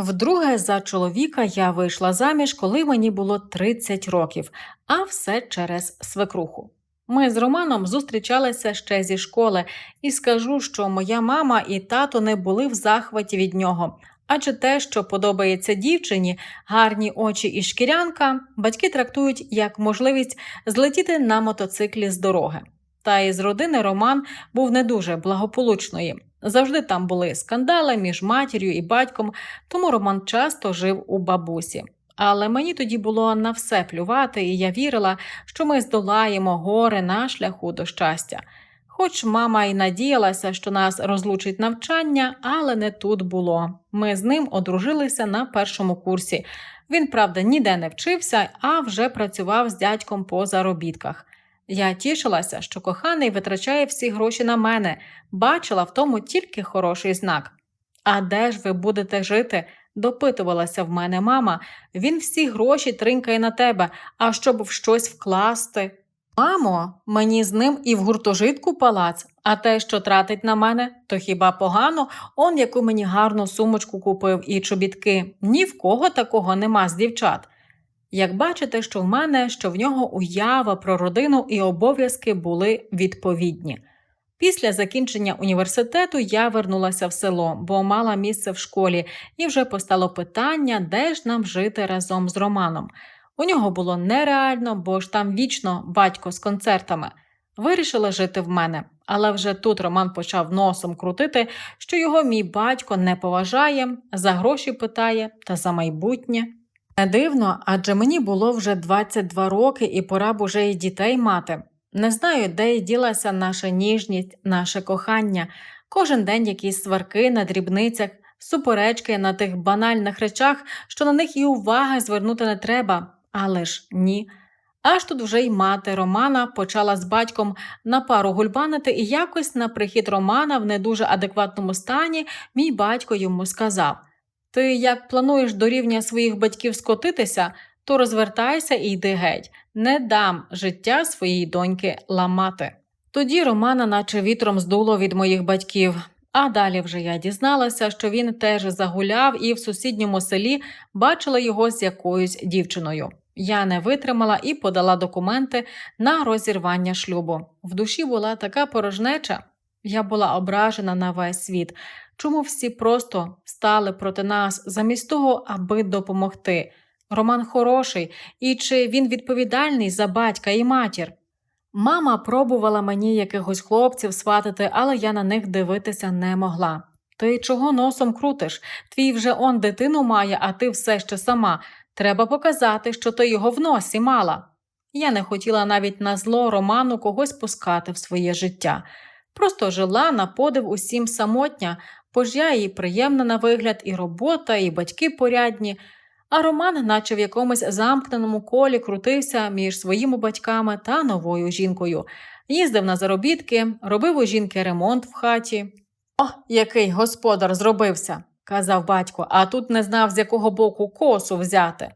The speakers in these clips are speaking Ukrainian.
Вдруге за чоловіка я вийшла заміж, коли мені було 30 років, а все через свекруху. Ми з Романом зустрічалися ще зі школи, і скажу, що моя мама і тато не були в захваті від нього. Адже те, що подобається дівчині, гарні очі і шкірянка, батьки трактують як можливість злетіти на мотоциклі з дороги. Та із родини Роман був не дуже благополучної. Завжди там були скандали між матір'ю і батьком, тому Роман часто жив у бабусі. Але мені тоді було на все плювати, і я вірила, що ми здолаємо гори на шляху до щастя. Хоч мама й надіялася, що нас розлучить навчання, але не тут було. Ми з ним одружилися на першому курсі. Він, правда, ніде не вчився, а вже працював з дядьком по заробітках. Я тішилася, що коханий витрачає всі гроші на мене, бачила в тому тільки хороший знак. А де ж ви будете жити? допитувалася в мене мама. Він всі гроші тринкає на тебе, а щоб в щось вкласти. Мамо, мені з ним і в гуртожитку палац, а те, що тратить на мене, то хіба погано, он яку мені гарну сумочку купив і чобітки. Ні в кого такого нема з дівчат. Як бачите, що в мене, що в нього уява про родину і обов'язки були відповідні. Після закінчення університету я вернулася в село, бо мала місце в школі, і вже постало питання, де ж нам жити разом з Романом. У нього було нереально, бо ж там вічно батько з концертами. Вирішила жити в мене, але вже тут Роман почав носом крутити, що його мій батько не поважає, за гроші питає та за майбутнє. Не дивно, адже мені було вже 22 роки і пора б уже й дітей мати. Не знаю, де й ділася наша ніжність, наше кохання, кожен день якісь сварки на дрібницях, суперечки на тих банальних речах, що на них і уваги звернути не треба, але ж ні. Аж тут вже й мати Романа почала з батьком на пару гульбанити, і якось на прихід Романа в не дуже адекватному стані мій батько йому сказав Ти як плануєш до рівня своїх батьків скотитися, то розвертайся і йди геть, не дам життя своїй доньки ламати. Тоді Романа, наче вітром здуло від моїх батьків. А далі вже я дізналася, що він теж загуляв і в сусідньому селі бачила його з якоюсь дівчиною. Я не витримала і подала документи на розірвання шлюбу. В душі була така порожнеча. Я була ображена на весь світ. Чому всі просто стали проти нас замість того, аби допомогти? Роман хороший, і чи він відповідальний за батька і матір? Мама пробувала мені якихось хлопців сватати, але я на них дивитися не могла. Ти чого носом крутиш? Твій вже он дитину має, а ти все ще сама. Треба показати, що ти його в носі мала. Я не хотіла навіть на зло Роману когось пускати в своє життя. Просто жила на подив усім самотня, бо їй приємна на вигляд, і робота, і батьки порядні. А Роман, наче в якомусь замкненому колі, крутився між своїми батьками та новою жінкою, їздив на заробітки, робив у жінки ремонт в хаті. О, який господар зробився, казав батько, а тут не знав, з якого боку косу взяти.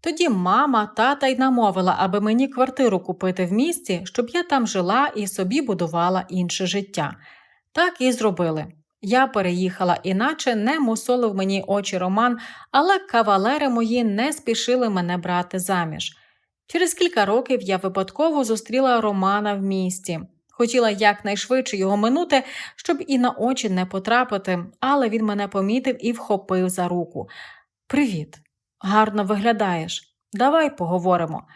Тоді мама, тата й намовила, аби мені квартиру купити в місті, щоб я там жила і собі будувала інше життя. Так і зробили. Я переїхала, іначе не мусолив мені очі Роман, але кавалери мої не спішили мене брати заміж. Через кілька років я випадково зустріла Романа в місті. Хотіла якнайшвидше його минути, щоб і на очі не потрапити, але він мене помітив і вхопив за руку. Привіт, гарно виглядаєш. Давай поговоримо.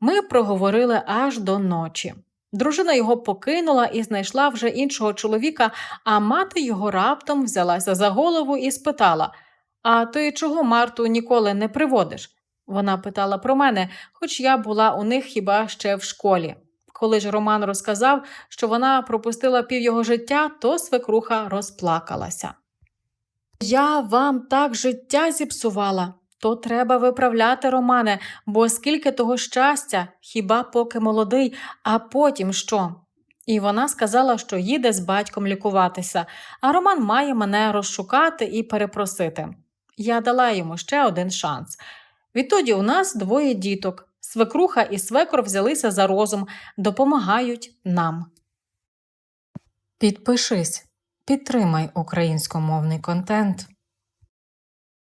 Ми проговорили аж до ночі. Дружина його покинула і знайшла вже іншого чоловіка, а мати його раптом взялася за голову і спитала А ти чого Марту ніколи не приводиш? Вона питала про мене, хоч я була у них хіба ще в школі. Коли ж Роман розказав, що вона пропустила пів його життя, то свекруха розплакалася. Я вам так життя зіпсувала. То треба виправляти, Романе, бо скільки того щастя, хіба поки молодий, а потім що? І вона сказала, що їде з батьком лікуватися, а Роман має мене розшукати і перепросити. Я дала йому ще один шанс. Відтоді у нас двоє діток. Свекруха і свекор взялися за розум, допомагають нам. Підпишись, підтримай українськомовний контент.